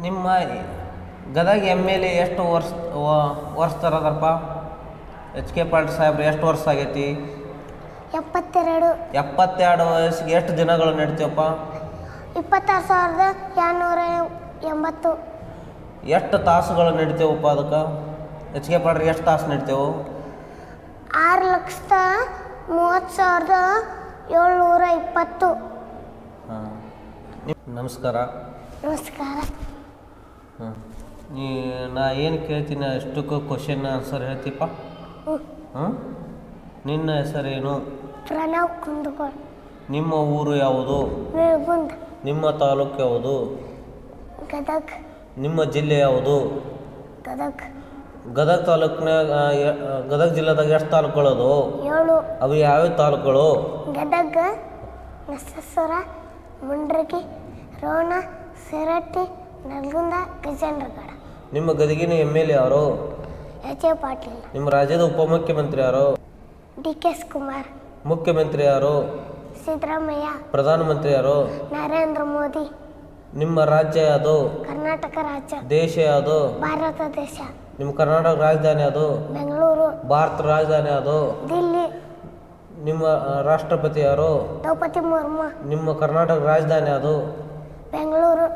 ನಿಮ್ಮ Gadag M L A ಎಷ್ಟು ವರ್ಷ ವ- ವರ್ಷ ತರದಪ್ಪ? ಎಚ್ ಕೆ ಪಾಟೀಲ್ ಸಾಹೇಬ್ರು ಎಷ್ಟು ವರ್ಷ ಆಗೈತಿ? ಎಪ್ಪತ್ತೆರಡು. ಎಪ್ಪತ್ತೆರಡು ವಯಸ್ಸಿಗೆ ಎಷ್ಟು ದಿನಗಳು ನಡೀತೀವಪ್ಪ? ಇಪ್ಪತ್ತಾರು ಸಾವಿರದ ಎರಡುನೂರ ಎಂಬತ್ತು. ಎಷ್ಟು ತಾಸುಗಳು ನಡಿತೇವಪ್ಪ ಅದಕ್ಕೆ? ಎಚ್ ಕೆ ಪಾಟ್ರಿಗೆ ಎಷ್ಟು ತಾಸು ನಡಿತೇವು? ಆರು ಲಕ್ಷದ ಮೂವತ್ತು ಸಾವಿರದ ಏಳ್ನೂರ ಇಪ್ಪತ್ತು. ಹಾಂ. ನಮಸ್ಕಾರ. ನಮಸ್ಕಾರ. ಹಾಂ ನೀ ನಾ ಏನು ಕೇಳ್ತೀನಿ ಅಷ್ಟಕ್ಕೂ ಕ್ವಶನ್ ಆನ್ಸರ್ ಹೇಳ್ತೀಪ್ಪ. ಹ್ಞೂ ಹಾಂ ನಿನ್ನ ಹೆಸರೇನು? ಪ್ರಣವ್ ಕುಂದಗೋಳ್. ನಿಮ್ಮ ಊರು ಯಾವುದು? ನಿಮ್ಮ ತಾಲೂಕು ಯಾವುದು? ಗದಗ. ನಿಮ್ಮ ಜಿಲ್ಲೆ ಯಾವುದು? ಗದಗ್. ಗದಗ ತಾಲೂಕಿನಾಗ ಗದಗ ಜಿಲ್ಲೆದಾಗ ಎಷ್ಟು ತಾಲೂಕುಗಳು ಅದಾವು ಏಳು. ಅವು ಯಾವ್ಯಾವ ತಾಲೂಕುಗಳು? ಗದಗ ನಸಸ್ವರ ಮುಂಡ್ರಗಿ ರೋಣ ಸಿರಟ್ಟಿ ನಲ್ಗುಂದ ಗಜೇಂದ್ರಗಡ ನಿಮ್ಮ ಗದಗಿನ ಎಂ ಎಲ್ ಎ ಯಾರು? H A Patil. ನಿಮ್ಮ ರಾಜ್ಯದ ಉಪಮುಖ್ಯಮಂತ್ರಿ ಯಾರು? D K S Kumar. ಮುಖ್ಯಮಂತ್ರಿ ಯಾರು? ಸಿದ್ದರಾಮಯ್ಯ. ಪ್ರಧಾನಮಂತ್ರಿ ಯಾರು? ನರೇಂದ್ರ ಮೋದಿ. ನಿಮ್ಮ ರಾಜ್ಯ ಯಾವುದು ಕರ್ನಾಟಕ ರಾಜ್ಯ. ದೇಶ ಯಾವುದು ಭಾರತ ದೇಶ. ನಿಮ್ಮ ಕರ್ನಾಟಕ ರಾಜಧಾನಿ ಯಾವುದು ಬೆಂಗಳೂರು. ಭಾರತ ರಾಜಧಾನಿ ಯಾವುದು ದಿಲ್ಲಿ. ನಿಮ್ಮ ರಾಷ್ಟ್ರಪತಿ ಯಾರು? ದ್ರೌಪದಿ ಮುರ್ಮು. ನಿಮ್ಮ ಕರ್ನಾಟಕ ರಾಜಧಾನಿ ಯಾವುದು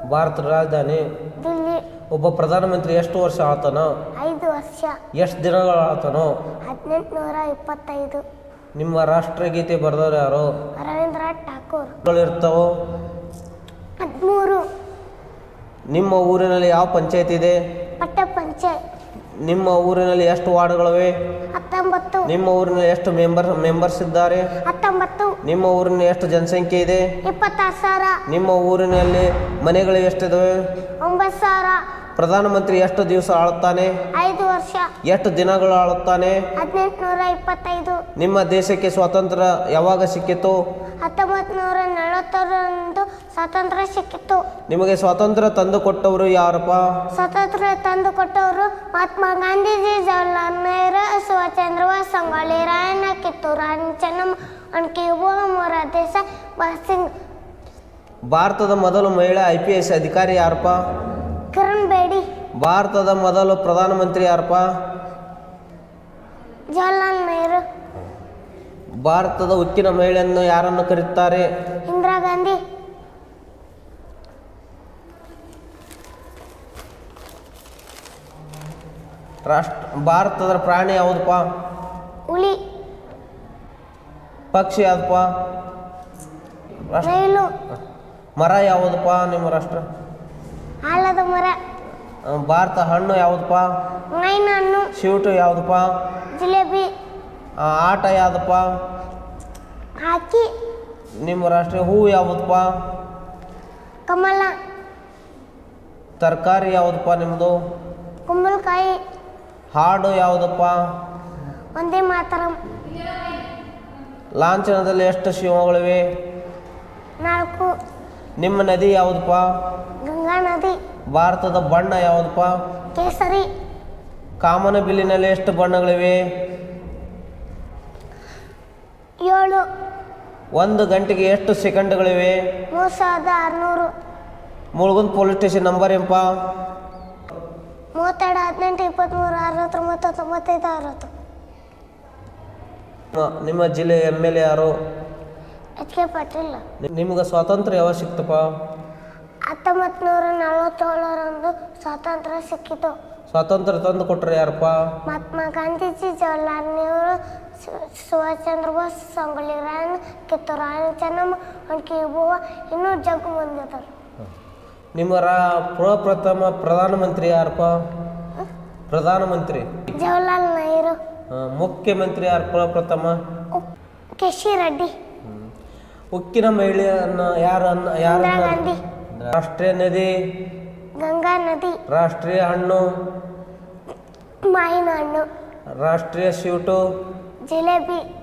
ಬೆಂಗಳೂರು ಭಾರತ ರಾಜಧಾನಿ. ದಿಲ್ಲಿ. ಒಬ್ಬ ಪ್ರಧಾನಮಂತ್ರಿ ಎಷ್ಟು ವರ್ಷ ಆತನೋ? ಐದು ವರ್ಷ. ಎಷ್ಟು ದಿನಗಳು ಆತನೋ? ಹದಿನೆಂಟುನೂರ ಇಪ್ಪತ್ತೈದು. ನಿಮ್ಮ ರಾಷ್ಟ್ರಗೀತೆ ಬರೆದವ್ರು ಯಾರು? ರವೀಂದ್ರನಾಥ್ ಠಾಕೂರ್. ಇರ್ತಾವೋ ಹದಿಮೂರು. ನಿಮ್ಮ ಊರಿನಲ್ಲಿ ಯಾವ ಪಂಚಾಯತ್ ಇದೆ? ಪಟ್ಟ ಪಂಚಾಯತ್ ನಿಮ್ಮ ಊರಿನಲ್ಲಿ ಎಷ್ಟು ವಾರ್ಡ್ಗಳಿವೆ? ಹತ್ತೊಂಬತ್ತು. ನಿಮ್ಮ ಊರಿನಲ್ಲಿ ಎಷ್ಟು ಮೆಂಬರ್ ಮೆಂಬರ್ಸ್ ಇದ್ದಾರೆ? ಹತ್ತೊಂಬತ್ತು. ನಿಮ್ಮ ಊರಿನ ಎಷ್ಟು ಜನಸಂಖ್ಯೆ ಇದೆ? ಇಪ್ಪತ್ತಾರು ಸಾವಿರ. ನಿಮ್ಮ ಊರಿನಲ್ಲಿ ಮನೆಗಳು ಎಷ್ಟಿದಾವೆ? ಒಂಬತ್ತು ಸಾವಿರ. ಪ್ರಧಾನಮಂತ್ರಿ ಎಷ್ಟು ದಿವಸ ಆಳುತ್ತಾನೆ? ಐದು ವರ್ಷ. ಎಷ್ಟು ದಿನಗಳು ಆಳುತ್ತಾನೆ? ಹದಿನೆಂಟುನೂರ ಇಪ್ಪತ್ತೈದು. ನಿಮ್ಮ ದೇಶಕ್ಕೆ ಸ್ವಾತಂತ್ರ್ಯ ಯಾವಾಗ ಸಿಕ್ಕಿತು? ಹತ್ತೊಂಬತ್ತು ನೂರ ನಲವತ್ತರಂದು ಸ್ವಾತಂತ್ರ್ಯ ಸಿಕ್ಕಿತ್ತು. ನಿಮಗೆ ಸ್ವಾತಂತ್ರ್ಯ ತಂದು ಕೊಟ್ಟವರು ಯಾರಪ್ಪ? ಸ್ವಾತಂತ್ರ್ಯ ತಂದು ಕೊಟ್ಟವರು ಮಹಾತ್ಮ ಗಾಂಧೀಜಿ ಜವಾಹರ್ಲಾಲ್ ನೆಹರು ಸುಭಾಷ್ ಚಂದ್ರ ಬೋಸ್ ಸಂಗೊಳ್ಳಿ ರಾಯಣ್ಣ ಕಿತ್ತೂರು ರಾಣಿ ಮೊರ ದೇಸಾಯಿ ಭಗತ್ ಭಾರತದ ಮೊದಲು ಮಹಿಳಾ ಐ ಪಿ ಎಸ್ ಅಧಿಕಾರಿ ಯಾರಪ್ಪ? ಕಿರಣ್ ಬೇಡಿ ಭಾರತದ ಮೊದಲು ಪ್ರಧಾನಮಂತ್ರಿ ಯಾರಪ್ಪ? ಜವಾಹರ್ಲಾಲ್ ನೆಹರು. ಭಾರತದ ಉಕ್ಕಿನ ಮಹಿಳೆಯನ್ನು ಯಾರನ್ನು ಕರೆಯುತ್ತಾರೆ ಇಂದಿರಾ ಗಾಂಧಿ. ರಾಷ್ಟ್ರ ಭಾರತದ ಪ್ರಾಣಿ ಯಾವುದಪ್ಪ? ಪಕ್ಷಿ ಯಾವ್ದಪ್ಪ? ರೈಲು. ಮರ ಯಾವುದಪ್ಪ ನಿಮ್ಮ ರಾಷ್ಟ್ರ? ಆಲದ ಮರ. ಭಾರತ ಹಣ್ಣು ಯಾವುದಪ್ಪ? ಮೈನ ಹಣ್ಣು. ಸ್ವೀಟು ಯಾವುದಪ್ಪ? ಜಿಲೇಬಿ. ಆಟ ಯಾವುದಪ್ಪ? ಹಾಕಿ. ನಿಮ್ಮ ರಾಷ್ಟ್ರ ಹೂವು ಯಾವುದಪ್ಪ? ಕಮಲ. ತರಕಾರಿ ಯಾವುದಪ್ಪ ನಿಮ್ಮದು? ಕುಂಬಳಕಾಯಿ. ಹಾಡು ಯಾವುದಪ್ಪ? ಒಂದೇ ಮಾತರಂ. ಲಾಂಛನದಲ್ಲಿ ಎಷ್ಟು ಶಿವಗಳಿವೆ ನಾಲ್ಕು. ನಿಮ್ಮ ನದಿ ಯಾವುದಪ್ಪ? ಗಂಗಾ ನದಿ. ಭಾರತದ ಬಣ್ಣ ಯಾವುದಪ್ಪ? ಕೇಸರಿ. ಕಾಮನ ಬಿಲ್ಲಿನಲ್ಲಿ ಎಷ್ಟು ಬಣ್ಣಗಳಿವೆ? ಏಳು. ಒಂದು ಗಂಟೆಗೆ ಎಷ್ಟು ಸೆಕೆಂಡ್ಗಳಿವೆ? ಮೂರು ಸಾವಿರದ ಆರುನೂರು. ಮುಳುಗುಂದ್ ಪೊಲೀಸ್ ಸ್ಟೇಷನ್ ನಂಬರ್ ಎಂಪ ಮೂವತ್ತೆರಡು ಹದಿನೆಂಟು ಇಪ್ಪತ್ತ್ಮೂರು ಅರವತ್ತೊಂಬತ್ತು ತೊಂಬತ್ತೈದು ಅರವತ್ತು. ನಿಮ್ಮ ಜಿಲ್ಲೆ ಎಂ ಎಲ್ ಎ ಯಾರು? ಎಚ್ ಕೆ ಪಾಟೀಲ್ ನಿಮ್ಗೆ ಸ್ವಾತಂತ್ರ್ಯ ಯಾವಾಗ ಸಿಕ್ತಪ್ಪ? ಹತ್ತೊಂಬತ್ತು ನೂರ ನಲವತ್ತೇಳರಂದು ಸ್ವಾತಂತ್ರ್ಯ ಸಿಕ್ಕಿತು. ಸ್ವಾತಂತ್ರ್ಯ ತಂದು ಕೊಟ್ರೆ ಯಾರಪ್ಪ? ಮಹಾತ್ಮ ಗಾಂಧೀಜಿ ಜವಾಹರ್ಲಾಲ್ ನೆಹರು ಸು- ಸುಭಾಷ್ ಚಂದ್ರ ಬೋಸ್ ಸಂಗೊಳ್ಳಿ ರಾಯಣ್ಣ ಕಿತ್ತೂರು ರಾಣಿ ಚೆನ್ನಮ್ಮ ಬುವ ಇನ್ನೂ ಜಗ್ಗು ಬಂದಿದ್ದಾರೆ ನಿಮ್ಮ ರಾ ಪ್ರಪ್ರಥಮ ಪ್ರಧಾನಮಂತ್ರಿ ಯಾರಪ್ಪ? ಪ್ರಧಾನಮಂತ್ರಿ. ಜವಾಹರ್ಲಾಲ್ ನೆಹರು. ಮುಖ್ಯಮಂತ್ರಿ ಯಾರು ಪ್ರಪ್ರಥಮ ಕೆಶಿ ರೆಡ್ಡಿ. ಉಕ್ಕಿನ ಮಹಿಳೆಯನ್ನ ಯಾರು ಯಾರು ರಾಷ್ಟ್ರೀಯ ನದಿ. ಗಂಗಾ ನದಿ. ರಾಷ್ಟ್ರೀಯ ಹಣ್ಣು. ಮಾವಿನ ಹಣ್ಣು. ರಾಷ್ಟ್ರೀಯ ಸ್ವೀಟು ಜಿಲೇಬಿ.